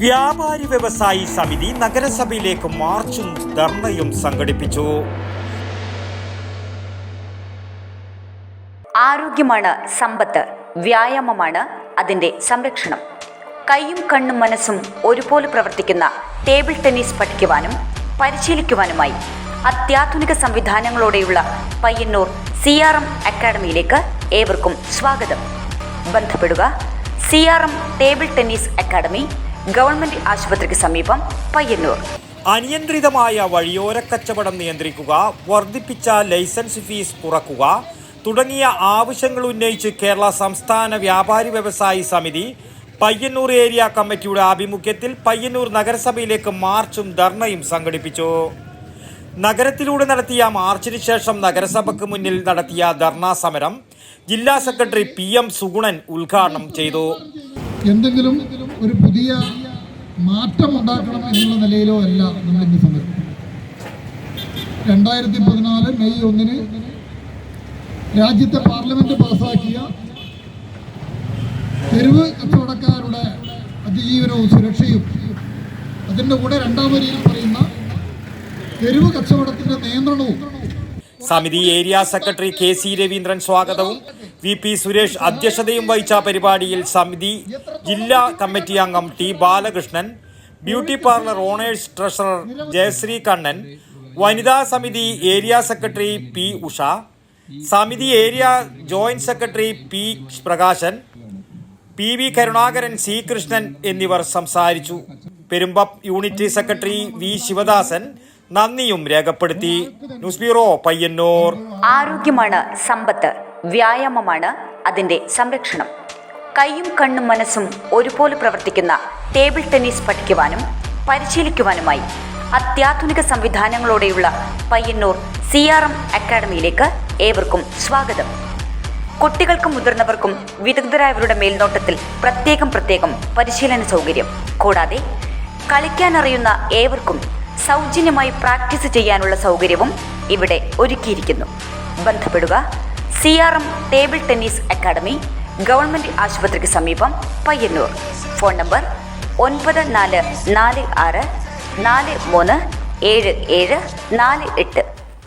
വ്യാപാരി വ്യവസായി സമിതി നഗരസഭയിലേക്ക് മാർച്ചും ധർണയും സംഘടിപ്പിച്ചു. ആരോഗ്യമാണ് സമ്പത്ത് വ്യായാമമാണ് അതിന്റെ സംരക്ഷണം. കൈയും കണ്ണും മനസ്സും ഒരുപോലെ പ്രവർത്തിക്കുന്ന ടേബിൾ ടെന്നീസ് പഠിക്കുവാനും പരിശീലിക്കുവാനുമായി അത്യാധുനിക സംവിധാനങ്ങളോടെയുള്ള പയ്യന്നൂർ സി ആർ എം അക്കാഡമിയിലേക്ക് ഏവർക്കും സ്വാഗതം. ബന്ധപ്പെടുക C R M table tennis academy government ആശുപത്രിക്ക് സമീപം പയ്യന്നൂർ. അനിയന്ത്രിതമായ വഴിയോര കച്ചവടം നിയന്ത്രിക്കുക വർദ്ധിപ്പിച്ച ലൈസൻസ് ഫീസ് കുറക്കുക തുടങ്ങിയ ആവശ്യങ്ങൾ ഉന്നയിച്ച് കേരള സംസ്ഥാന വ്യാപാരി വ്യവസായി സമിതി പയ്യന്നൂർ ഏരിയ കമ്മിറ്റിയുടെ ആഭിമുഖ്യത്തിൽ പയ്യന്നൂർ നഗരസഭയിലേക്ക് മാർച്ചും ധർണയും സംഘടിപ്പിച്ചു. നഗരത്തിലൂടെ നടത്തിയ മാർച്ചിന് ശേഷം നഗരസഭയ്ക്ക് മുന്നിൽ നടത്തിയ ധർണാ സമരം ജില്ലാ സെക്രട്ടറി പി എം സുഗുണൻ ഉദ്ഘാടനം ചെയ്തു. എന്തെങ്കിലും ഒരു പുതിയ മാറ്റം ഉണ്ടാക്കണം എന്നുള്ള നിലയിലോ അല്ല നമ്മൾ ഇന്ന് സമരം. രണ്ടായിരത്തി പതിനാല് മെയ് ഒന്നിന് രാജ്യത്തെ പാർലമെന്റ് പാസാക്കിയ തെരുവ് കച്ചവടക്കാരുടെ അതിജീവനവും സുരക്ഷയും അതിന്റെ കൂടെ രണ്ടാം വരിയിൽ പറയുന്ന തെരുവ് കച്ചവടത്തിന്റെ നിയന്ത്രണവും സമിതി area secretary K C Raveendran സ്വാഗതവും വി പി സുരേഷ് അധ്യക്ഷതയും വഹിച്ച പരിപാടിയിൽ സമിതി ജില്ലാ കമ്മിറ്റി അംഗം T Balakrishnan beauty parlour owners treasurer Jayasree Kannan വനിതാ സമിതി ഏരിയ സെക്രട്ടറി പി ഉഷ സമിതി area joint secretary P Prakashan P V Karunakaran C Krishnan എന്നിവർ സംസാരിച്ചു. Perumbam unit secretary V Sivadasan നന്ദിയും രേഖപ്പെടുത്തി. News bureau Payyanur. ആരോഗ്യമാണ് സമ്പത്ത്. വ്യായാമമാണ് അതിന്റെ സംരക്ഷണം. കൈയും കണ്ണും മനസ്സും ഒരുപോലെ പ്രവർത്തിക്കുന്ന ടേബിൾ ടെന്നീസ് പഠിക്കുവാനും പരിശീലിക്കുവാനുമായി അത്യാധുനിക സംവിധാനങ്ങളോടെയുള്ള പയ്യന്നൂർ സി ആർ എം അക്കാഡമിയിലേക്ക് ഏവർക്കും സ്വാഗതം. കുട്ടികൾക്കും മുതിർന്നവർക്കും വിദഗ്ധരായവരുടെ മേൽനോട്ടത്തിൽ പ്രത്യേകം പ്രത്യേകം പരിശീലന സൗകര്യം. കൂടാതെ കളിക്കാനറിയുന്ന ഏവർക്കും സൗജന്യമായി പ്രാക്ടീസ് ചെയ്യാനുള്ള സൗകര്യവും ഇവിടെ ഒരുക്കിയിരിക്കുന്നു. ബന്ധപ്പെടുക C R M table tennis academy government ആശുപത്രിക്ക് സമീപം പയ്യന്നൂർ. ഫോൺ നമ്പർ ഒൻപത് നാല് നാല് ആറ് നാല് മൂന്ന് ഏഴ് ഏഴ് നാല് എട്ട്.